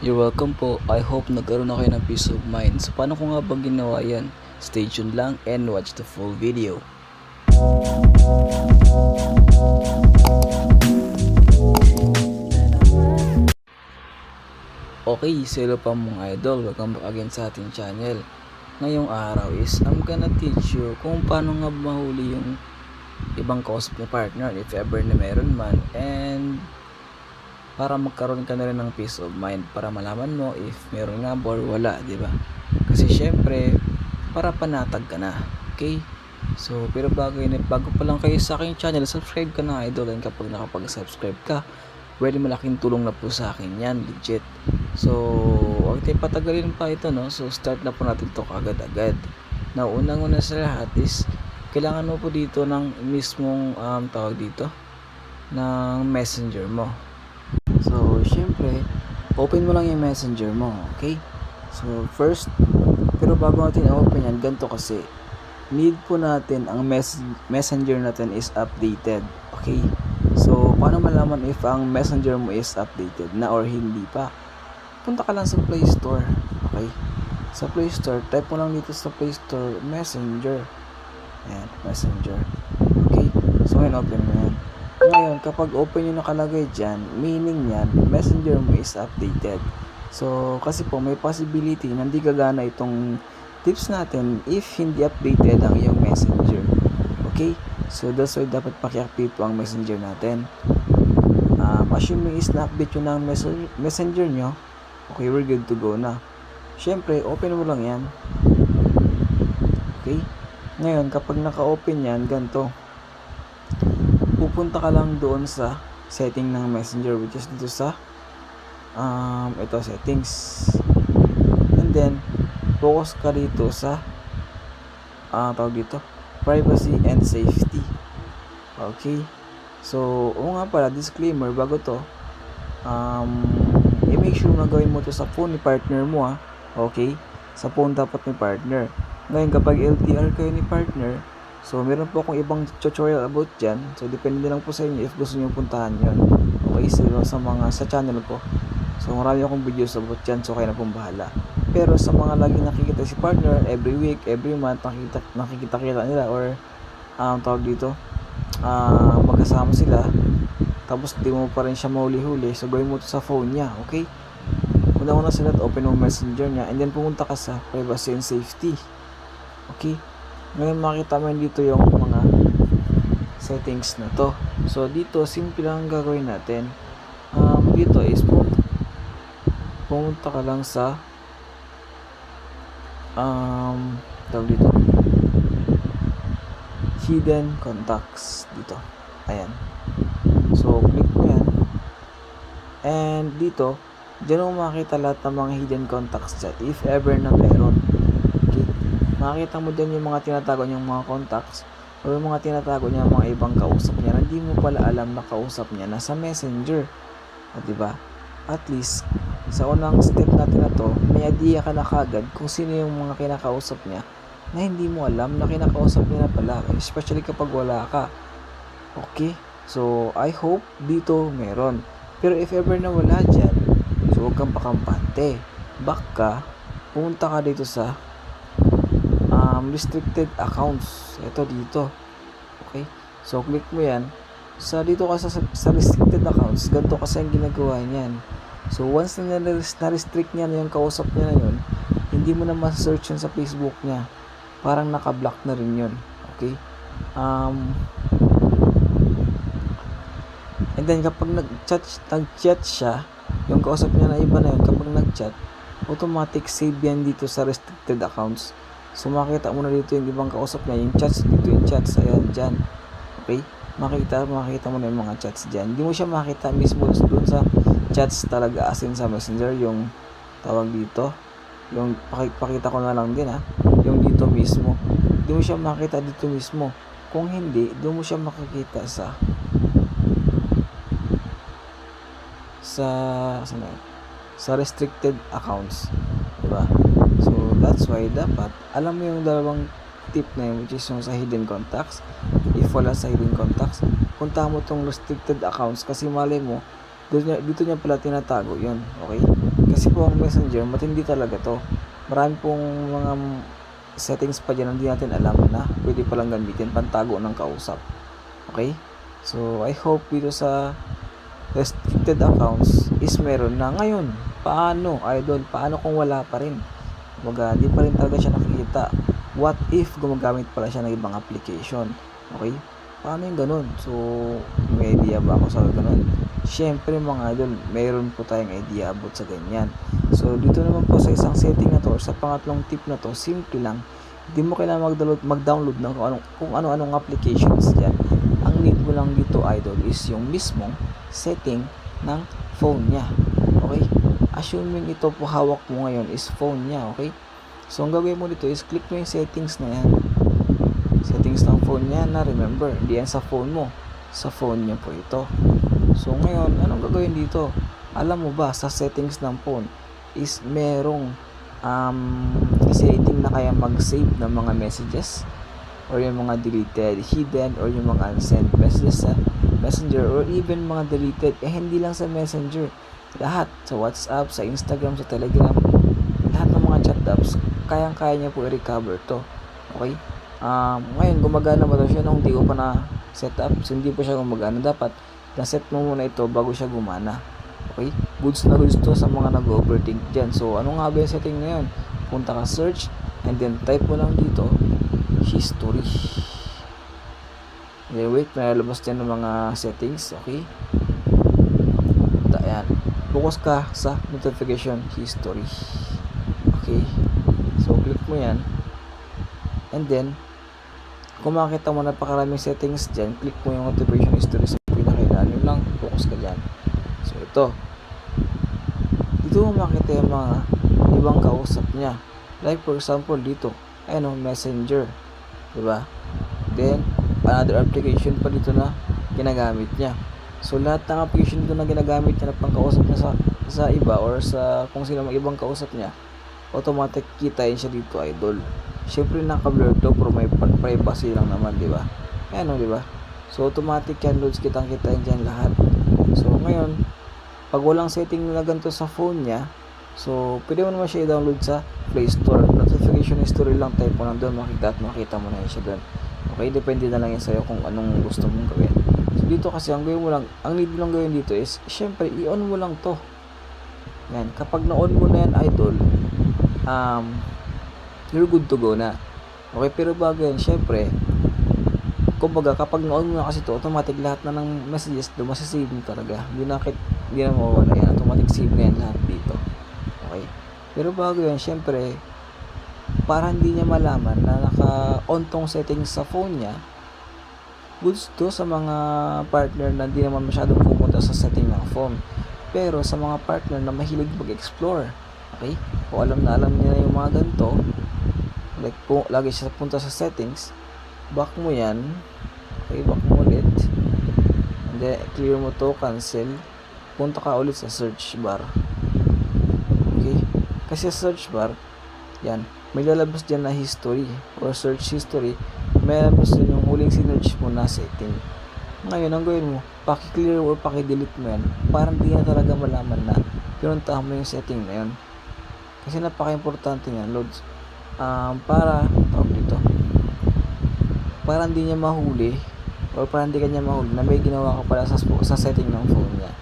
You're welcome po. I hope nagkaroon na kayo ng peace of mind. So paano ko nga ba ginawa yan? Stay tuned lang and watch the full video. Okay, silo pa mga idol. Welcome back again sa ating channel. Ngayong araw is I'm gonna teach you kung paano nga mahuli yung ibang na partner if ever na meron man and para magkaroon ka na rin ng peace of mind para malaman mo if meron nga or wala, di ba? Kasi syempre, para panatag ka na, okay? So, pero bago yun, bago pa lang kayo sa aking channel, subscribe ka na idol and kapag nakapag-subscribe ka, pwede malaking tulong na po sa akin yan, legit. So, huwag tayo patagalin pa ito, no? So, start na po natin to agad-agad. Na unang-una sa lahat is, kailangan mo po dito ng mismong um, tawag dito, ng messenger mo. So, syempre, open mo lang yung messenger mo, okay? So, first, pero bago natin i-open yan, ganito kasi, need po natin, ang mes- messenger natin is updated, okay? So, paano malaman if ang messenger mo is updated na or hindi pa? Punta ka lang sa Play Store, okay? Sa Play Store, type mo lang dito sa Play Store, messenger. Ayan, messenger. Okay? So, ngayon, open mo yan. Kapag open yung nakalagay dyan, meaning yan, messenger mo is updated. So, kasi po, may possibility na hindi gagana itong tips natin if hindi updated ang iyong messenger. Okay? So, that's why dapat paki-update po ang messenger natin. Um, assuming is na-update yun ng mes- messenger nyo, okay, we're good to go na. Siyempre, open mo lang yan. Okay? Ngayon, kapag naka-open yan, ganito pupunta ka lang doon sa setting ng messenger which is dito sa um, ito settings. And then focus ka dito sa ah tawag dito privacy and safety. Okay? So o nga pala disclaimer bago to um, i-make sure na gawin mo to sa phone ni partner mo ah. Okay? Sa phone dapat ni partner. Ngayon kapag LTR kayo ni partner So, meron po akong ibang tutorial about dyan. So, depende lang po sa inyo if gusto nyo puntahan yon Okay, so, sa mga sa channel ko. So, marami akong videos about dyan. So, kayo na pong bahala. Pero sa mga lagi nakikita si partner, every week, every month, nakikita, nakikita-kita nila or um, tawag dito, uh, magkasama sila. Tapos, di mo pa rin siya mahuli-huli. So, gawin mo to sa phone niya. Okay? Una-una sila open mo messenger niya and then pumunta ka sa privacy and safety. Okay? Ngayon makita mo dito yung mga settings na to. So dito simple lang ang gagawin natin. Um, dito is pumunta, pumunta ka lang sa um, tawag dito hidden contacts dito. Ayan. So click mo yan. And dito, dyan mo makita lahat ng mga hidden contacts dyan if ever na meron makikita mo din yung mga tinatago niyang mga contacts o yung mga tinatago niya mga ibang kausap niya na hindi mo pala alam na kausap niya na sa messenger. O, ba? At least, sa unang step natin na to, may idea ka na kagad kung sino yung mga kinakausap niya na hindi mo alam na kinakausap niya na pala. Especially kapag wala ka. Okay? So, I hope dito meron. Pero if ever na wala dyan, so huwag kang pakampante. Back ka, ka dito sa um, restricted accounts. Ito dito. Okay? So, click mo yan. Sa dito ka sa, sa restricted accounts, ganito kasi ang ginagawa niyan. So, once na na-restrict niya na yung kausap niya na yun, hindi mo na ma-search yun sa Facebook niya. Parang naka-block na rin yun. Okay? Um, and then, kapag nag-chat, nag-chat siya, yung kausap niya na iba na yun, kapag nag-chat, automatic save yan dito sa restricted accounts. So makita mo na dito yung ibang kausap niya, yung chats dito yung chats, ayan dyan. Okay? Makita, makita mo na yung mga chats dyan. Hindi mo siya makita mismo doon sa chats talaga as in sa messenger, yung tawag dito. Yung pakita ko na lang din ha. Yung dito mismo. Hindi mo siya makita dito mismo. Kung hindi, doon mo siya makikita sa sa sa, sa restricted accounts. Diba? So, that's why dapat alam mo yung dalawang tip na yun which is yung sa hidden contacts. If wala sa hidden contacts, punta mo tong restricted accounts kasi mali mo, dito niya, dito niya pala tinatago yun. Okay? Kasi po ang messenger, matindi talaga to. Marami pong mga settings pa dyan hindi natin alam na pwede palang gamitin pantago ng kausap. Okay? So, I hope dito sa restricted accounts is meron na ngayon. Paano, idol? Paano kung wala pa rin? Baga, di pa rin talaga siya nakikita. What if gumagamit pala siya ng ibang application? Okay? Paano yung ganun? So, may idea ba ako sa ganun? Siyempre mga idol, meron po tayong idea about sa ganyan. So, dito naman po sa isang setting na to, sa pangatlong tip na to, simple lang. Hindi mo kailangan mag-download, mag-download ng kung, anong, kung ano-anong applications dyan. Ang need mo lang dito, idol, is yung mismong setting ng phone niya. Okay? Assuming ito po hawak mo ngayon is phone niya, okay? So, ang gagawin mo dito is click mo yung settings na yan. Settings ng phone niya na remember, hindi yan sa phone mo. Sa phone niya po ito. So, ngayon, anong gagawin dito? Alam mo ba, sa settings ng phone is merong um, setting na kaya mag-save ng mga messages or yung mga deleted, hidden, or yung mga unsent messages sa messenger or even mga deleted. Eh, hindi lang sa messenger. Lahat. Sa WhatsApp, sa Instagram, sa Telegram, lahat ng mga chat apps, kayang-kaya niya po i-recover to. Okay? Um, ngayon, gumagana ba daw siya nung hindi ko pa na set up? So, hindi pa siya gumagana. Dapat, na-set mo muna ito bago siya gumana. Okay? Goods na goods to sa mga nag-overthink dyan. So, ano nga ba yung setting na yun? Punta ka search, and then type mo lang dito, history. Then, wait, may lalabas dyan ng mga settings. Okay? Ayan. Focus ka sa notification history. Okay? So, click mo yan. And then, kung makita mo napakaraming settings dyan, click mo yung notification history sa pinakailalim lang. Focus ka dyan. So, ito. Dito mo makita yung mga ibang kausap niya. Like, for example, dito. Ayan o, messenger. Diba? Then, another application pa dito na ginagamit niya. So, lahat ng application dito na ginagamit niya na pangkausap niya sa, sa iba or sa kung sino mang ibang kausap niya, automatic kitain siya dito, idol. Siyempre, naka-blur to pero may privacy lang naman, di ba? Ayan o, di ba? So, automatic yan, loads kitang kitain dyan lahat. So, ngayon, pag walang setting na ganito sa phone niya, so, pwede mo naman siya i-download sa Play Store. Notification history lang type mo lang makita at makita mo na yun siya doon. Okay, depende na lang yan sa'yo kung anong gusto mong gawin. So, dito kasi, ang gawin mo lang, ang need mo lang gawin dito is, syempre, i-on mo lang to. Yan, kapag na-on mo na yan, idol, um, you're good to go na. Okay, pero bago yan, syempre, kumbaga, kapag na-on mo na kasi to, automatic lahat na ng messages doon, masasave mo talaga. Hindi na, hindi na mawawala yan. Automatic save na yan lahat dito. Okay? Pero bago yan, syempre, para hindi niya malaman na naka-on tong settings sa phone niya, goods to sa mga partner na hindi naman masyadong pumunta sa setting ng phone. Pero sa mga partner na mahilig mag-explore, okay? Kung alam na alam niya yung mga ganito, like kung lagi siya punta sa settings, back mo yan, okay, back mo ulit, and then clear mo to, cancel, punta ka ulit sa search bar. Okay? Kasi sa search bar, yan, may lalabas dyan na history or search history, lalabas dyan yung huling sinerch mo na setting. Ngayon, ang gawin mo, paki-clear or paki-delete mo yan, parang di na talaga malaman na pinuntahan mo yung setting na yun. Kasi napaka-importante niyan, loads. Um, para, tawag dito, para hindi niya mahuli or para hindi kanya mahuli na may ginawa ka pala sa, sa setting ng phone niya.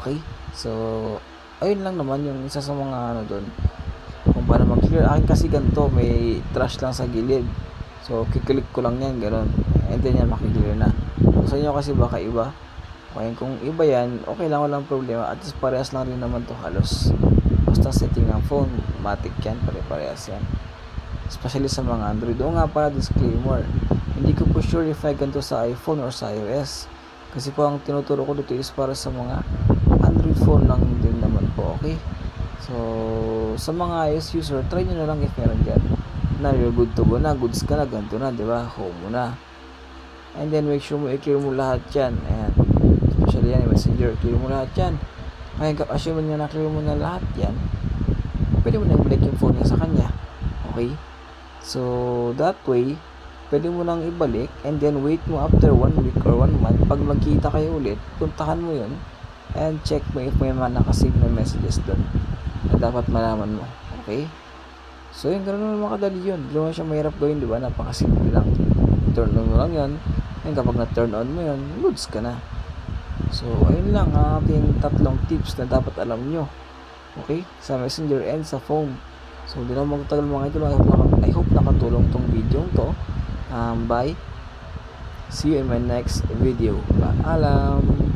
Okay? So, ayun lang naman yung isa sa mga ano doon. Kung paano mag-clear. Akin kasi ganito, may trash lang sa gilid. So, kiklik ko lang yan, gano'n. And then yan, makiklear na. So, sa inyo kasi baka iba. Okay, kung iba yan, okay lang, walang problema. At least parehas lang rin naman to halos. Basta setting ng phone, matic yan, pare-parehas yan. Especially sa mga Android. Oo nga pala, disclaimer. Hindi ko po sure if I ganito sa iPhone or sa iOS. Kasi po ang tinuturo ko dito is para sa mga Android phone lang din naman po, okay? So, sa mga iOS user, try nyo na lang if meron dyan. Na you're good to go na, goods ka na, ganito na, di ba? Home mo na. And then, make sure mo, i-clear mo lahat yan. Ayan. Especially yan, messenger, clear mo lahat yan. Kaya kap assume niya na clear mo na lahat yan, pwede mo na i-break yung phone niya sa kanya. Okay? So, that way, pwede mo nang ibalik and then wait mo after one week or one month. Pag magkita kayo ulit, puntahan mo yun and check mo if may mga nakasave na messages doon. na dapat malaman mo. Okay? So, yun, ganun naman kadali yun. Hindi naman siya mahirap gawin, di ba? Napakasimple lang. Turn on mo lang yan. Ngayon, kapag na-turn on mo yan, goods ka na. So, ayun lang ang ating tatlong tips na dapat alam nyo. Okay? Sa messenger and sa phone. So, hindi na magtagal mga idol. I hope, I hope nakatulong tong video to. Um, bye. See you in my next video. Paalam.